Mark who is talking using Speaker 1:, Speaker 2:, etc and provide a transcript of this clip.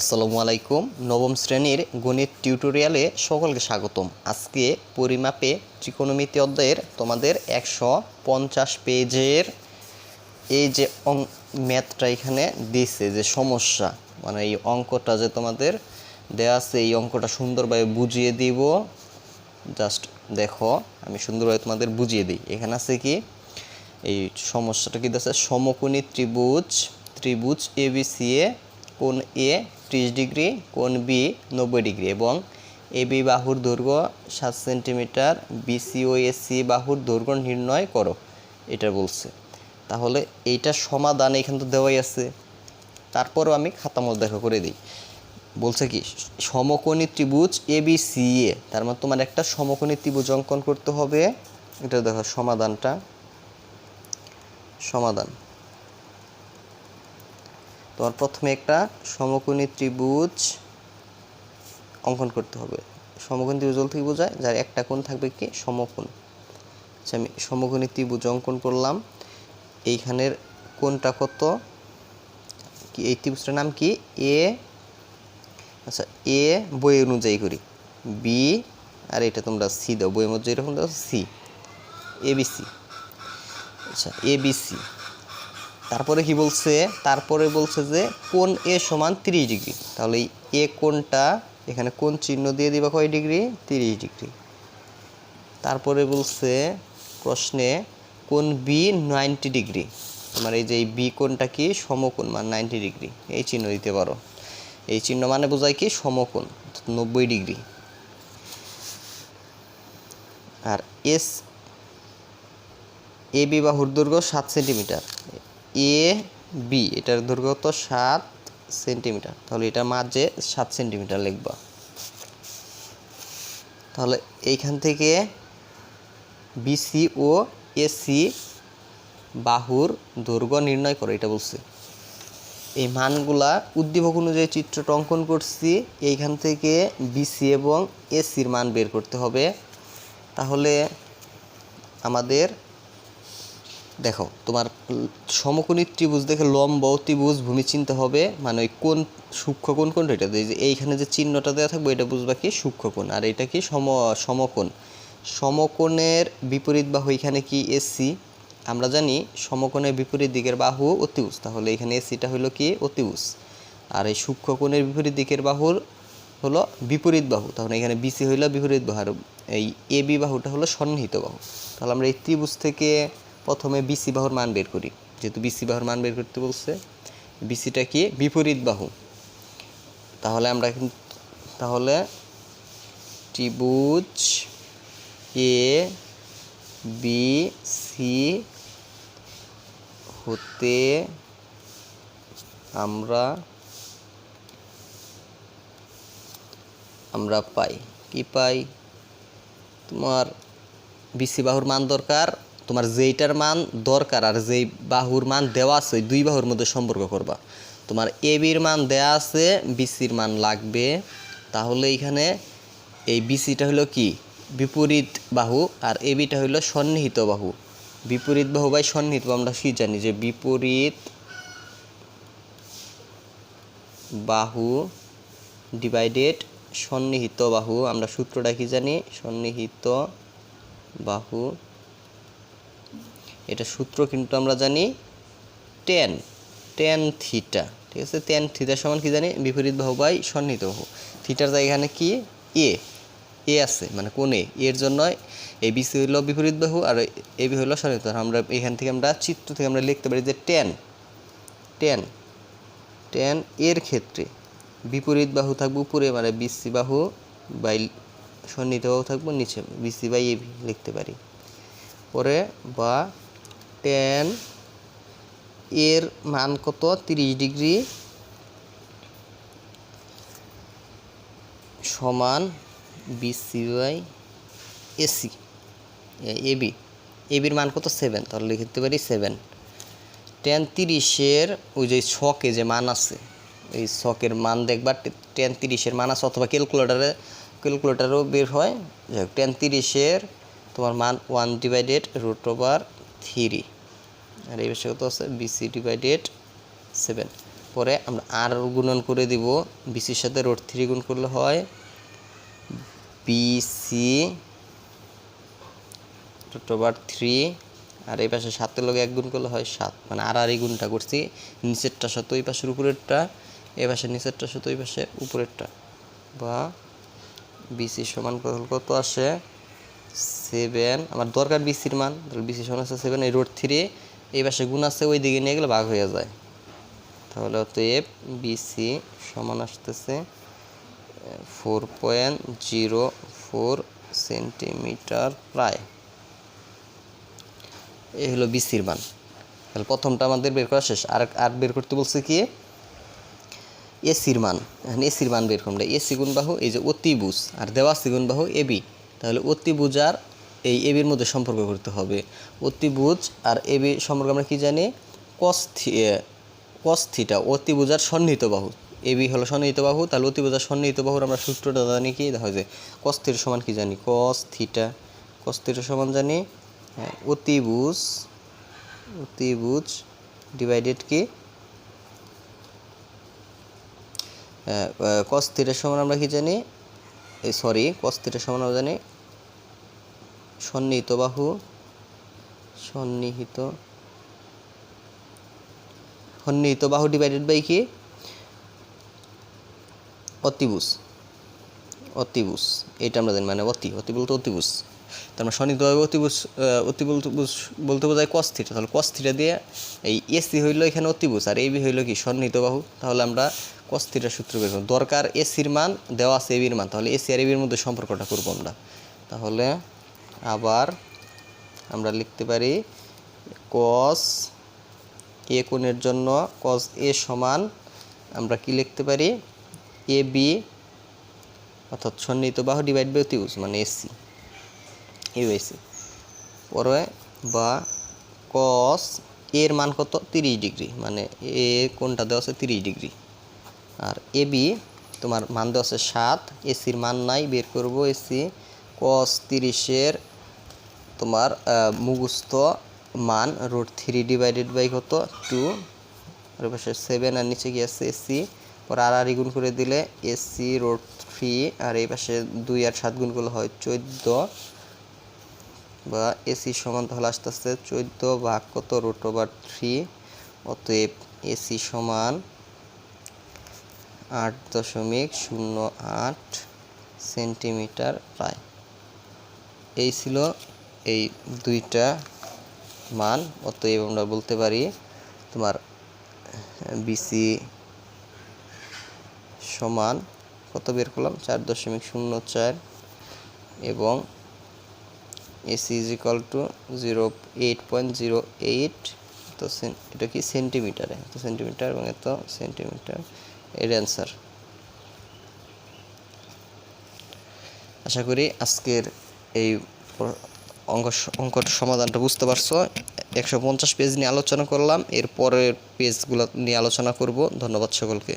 Speaker 1: আসসালামু আলাইকুম। নবম শ্রেণির গণিত টিউটোরিয়ালে সকলকে স্বাগতম। আজকে পরিমাপে ত্রিকোণমিতি অধ্যায়ের তোমাদের একশো পঞ্চাশ পেজের এই যে অং ম্যাথটা এখানে দিছে, যে সমস্যা মানে এই অঙ্কটা যে তোমাদের দেওয়া আছে, এই অঙ্কটা সুন্দরভাবে বুঝিয়ে দিব। জাস্ট দেখো, আমি সুন্দরভাবে তোমাদের বুঝিয়ে দিই। এখানে আছে কি? এই সমস্যাটা কি আছে সমকোণী ত্রিভুজ ত্রিভুজ এ বি সি এ কোণ এ ত্রিশ ডিগ্রি, কোণ বি নব্বই ডিগ্রি এবং এ বি বাহুর দৈর্ঘ্য সাত সেন্টিমিটার ও এসি বাহুর দৈর্ঘ্য নির্ণয় করো, এটা বলছে। তাহলে এইটার সমাধান এখান তো দেওয়াই আছে। তারপরও আমি খাতা মতো দেখা করে দিই। বলছে কি, সমকোণী ত্রিভুজ এ, বি, সি, এ, তার মানে তোমার একটা সমকোণী ত্রিভুজ অঙ্কন করতে হবে। এটা দেখো সমাধানটা। সমাধান। তোমার প্রথমে একটা সমকোণী ত্রিভুজ অঙ্কন করতে হবে। সমকোণ ত্রিভুজ বলতে কি বোঝায়? যার একটা কোণ থাকবে কি? সমকোণ। আচ্ছা আমি সমকোণী ত্রিভুজ অঙ্কন করলাম। এইখানের কোণটা কত? কি, এই ত্রিভুজটার নাম কি? এ আচ্ছা এ বই অনুযায়ী করি। বি, আর এটা তোমরা সি দাও। বইয়ের মধ্যে এরকম দাও সি। A B C. আচ্ছা এ বি সি। তারপরে কি বলছে? তারপরে বলছে যে কোন এ সমান তিরিশ ডিগ্রি। তাহলে এ কোনটা এখানে কোন চিহ্ন দিয়ে দিবা কয় ডিগ্রি? তিরিশ ডিগ্রি। তারপরে বলছে প্রশ্নে কোন বি নাইনটি ডিগ্রি। তোমার এই যে এই বি কোনটা কি? সমকোণ মানে নাইনটি ডিগ্রি। এই চিহ্ন দিতে পারো। এই চিহ্ন মানে বোঝায় কি? সমকোণ, নব্বই ডিগ্রি। আর এস এ বি বাহুর দৈর্ঘ্য সাত সেন্টিমিটার। এ বি এটার দৈর্ঘ্য তো সাত সেন্টিমিটার। তাহলে এটা মাঝে সাত সেন্টিমিটার লিখবা। তাহলে এইখান থেকে বিসি ও এসি বাহুর দৈর্ঘ্য নির্ণয় করো, এটা বলছে। এই মানগুলা উদ্দীপক অনুযায়ী চিত্রটা অঙ্কন করছি। এইখান থেকে বিসি এবং এসির মান বের করতে হবে। তাহলে আমাদের দেখো, তোমার সমকোণী ত্রিভুজ দেখে লম্ব ত্রিভুজ ভূমি চিনতে হবে মানে ওই কোন সূক্ষ্ম কোণ কোনটা? এটা এইখানে যে চিহ্নটা দেওয়া থাকবে এটা বুঝবা কি সূক্ষ্ম কোণ, আর এটা কি সম, সমকোণ। সমকোণের বিপরীত বাহু এখানে কি এসি? আমরা জানি সমকোণের বিপরীত দিকের বাহু অতিভুজ, তাহলে এখানে এসিটা হলো কি অতিভুজ। আর এই সূক্ষ্ম কোণের বিপরীত দিকের বাহুর হলো বিপরীত বাহু, তাহলে এখানে বিসি হইল বিপরীত বাহু, আর এই এ বি বাহুটা হলো সন্নিহিত বাহু। তাহলে আমরা এই ত্রিভুজ থেকে প্রথমে বিসি বাহুর মান বের করি। যেহেতু বিসি বাহুর মান বের করতে বলছে, বিসিটা কি? বিপরীত বাহু। তাহলে আমরা তাহলে ত্রিভুজ এ, বি, সি হতে আমরা আমরা পাই। কি পাই? তোমার বিসি বাহুর মান দরকার। তোমার যেইটার মান দরকার আর যেই বাহুর মান দেওয়া আছে দুই বাহুর মধ্যে সম্পর্ক করবা। তোমার এ বির মান দেওয়া আছে বিসির মান লাগবে। তাহলে এইখানে এই বিসিটা হলো কি? বিপরীত বাহু আর এ বিটা হলো সন্নিহিত বাহু। বিপরীত বাহু বাই সন্নিহিত আমরা কি জানি যে বিপরীত বাহু ডিভাইডেড সন্নিহিত বাহু। আমরা সূত্রটা কি জানি? সন্নিহিত বাহু এটা সূত্র কিন্তু আমরা জানি টেন টেন থিটা ঠিক আছে? টেন থিটার সমান কি জানি? বিপরীত বাহু বাই সন্নিহিত বাহু। থিটার জায়গা এখানে কি? এ এ আছে মানে কোনে এর জন্য এ বি সি হইল বিপরীত বাহু আর এ বি হইল সন্নিহিত। আমরা এখান থেকে আমরা চিত্র থেকে আমরা লিখতে পারি যে টেন টেন টেন এর ক্ষেত্রে বিপরীত বাহু থাকবে উপরে মানে বিসি বাহু বাই সন্নিহিত বাহু থাকব নিচে বিসি বাই এবি লিখতে পারি। পরে বা টেন এর মান কত? তিরিশ ডিগ্রি সমান বিসি বাই এসি এবি এবির মান কত? সেভেন তাহলে লিখতে পারি সেভেন টেন তিরিশের ওই যে ছকে যে মান আছে, এই ছকের মান দেখবা টেন তিরিশের মান আছে অথবা ক্যালকুলেটারে ক্যালকুলেটারও বের হয়। যাই হোক টেন তিরিশের তোমার মান one divided root over three আর এই বিষয়ে কত আছে বিসি ডিভাইডেড সেভেন পরে আমরা আর গুণন করে দিব বিসির সাথে রোড থ্রি গুণ করলে হয় বিসি ওভার থ্রি আর এই পাশে সাতের লগে এক গুণ করলে হয় সাত। মানে আর আর এই গুণটা করছি, নিচেরটা সাথে ওই পাশের উপরেরটা, এই পাশে নিচেরটা সাথে ওই পাশে উপরেরটা। বা বিসি সমান কত আসে? সেভেন আমার দরকার বিসির মান বিসি সমান আছে সেভেন এই রোড থ্রি এই পাশে গুণ আছে ওই দিকে নিয়ে গেলে ভাগ হয়ে যায়। তাহলে অতএব বিসি সমান আসতেছে four point zero four centimetre প্রায়। এই হলো বিসির মান। তাহলে প্রথমটা আমাদের বের করা শেষ। আর আর বের করতে বলছে কি? এসির মান। এখন এসির মান বের করুন এসি গুণ বাহু এই যে অতিভুজ, আর দেওয়া গুণ বাহু এবি তাহলে অতিভুজ আর এই এবির মধ্যে সম্পর্ক করতে হবে। অতিভুজ আর এবি সম্পর্কে আমরা কি জানি? কস কস থিটা অতিভুজ আর সন্নিহিত বাহু। এবি হলো সন্নিহিত বাহু তাহলে অতিভুজ আর সন্নিহিত বাহুর আমরা সূত্রটা জানি কি? দেখা যায় কস থিটা সমান কি জানি? কস থিটা কস থিটা সমান জানি হ্যাঁ, অতিভুজ অতিভুজ ডিভাইডেড কি? কস থিটার সমান আমরা কি জানি? সরি কস থিটার সমান আমরা জানি সন্নিহিত বাহু সন্নিহিত সন্নিহিত বাহু ডিভাইডেড বাই কি? অতিভুজ অতিভুজ এটা আমরা জানি মানে অতি অতি বলতে অতিভুজ। তার মানে সন্নিহিতভাবে আহ, অতি বলতে বলতে বোঝায় কস থিটা তাহলে কস থিটা দিয়ে এই এসি হইল এখানে অতিভুজ আর এবি হইল কি? সন্নিহিত বাহু তাহলে আমরা কস থিটার সূত্র বের দরকার এসির মান দেওয়া আছে এবির মান। তাহলে এসি আর এবির মধ্যে সম্পর্কটা করব আমরা। তাহলে আবার আমরা লিখতে পারি কস এ কোণের জন্য কস এ সমান আমরা কি লিখতে পারি? এ বি অর্থাৎ সন্নিহিত বাহু ডিভাইড বাই অতিভুজ মানে এসি ইউএসি পরে বা কস এর মান কত? তিরিশ ডিগ্রি মানে এ কোনটা দেওয়া আছে তিরিশ ডিগ্রি। আর এ বি তোমার মান দেওয়া আছে সাত এসির মান নাই, বের করব এসি কস তিরিশের তোমার মুখস্থ মান রুট থ্রি ডিভাইডেড বাই কত? টু আর পাশে সেভেন আর নিচে কি আছে এসি পরে আর আর গুণ করে দিলে এসি রোড থ্রি আর এই পাশে দুই আর সাত গুণ করলে হয় চোদ্দ। বা এসি সমান তাহলে আস্তে আস্তে চোদ্দ ভাগ কত? রুট ওভার থ্রি অতএব এসি সমান আট দশমিক শূন্য আট সেন্টিমিটার প্রায়। এই ছিল এই দুইটা মান, অতএব আমরা বলতে পারি তোমার বিসি সমান কত বের করলাম? চার দশমিক শূন্য চার এবং A C is equal to zero eight point zero eight তো এটা কি সেন্টিমিটারে এত সেন্টিমিটার এবং এত সেন্টিমিটার এর অ্যান্সার আশা করি আজকের এই অঙ্ক অঙ্কর সমাধানটা বুঝতে পারছ? একশো পঞ্চাশ পেজ নিয়ে আলোচনা করলাম এর পরের পেজগুলো নিয়ে আলোচনা করব। ধন্যবাদ সকলকে।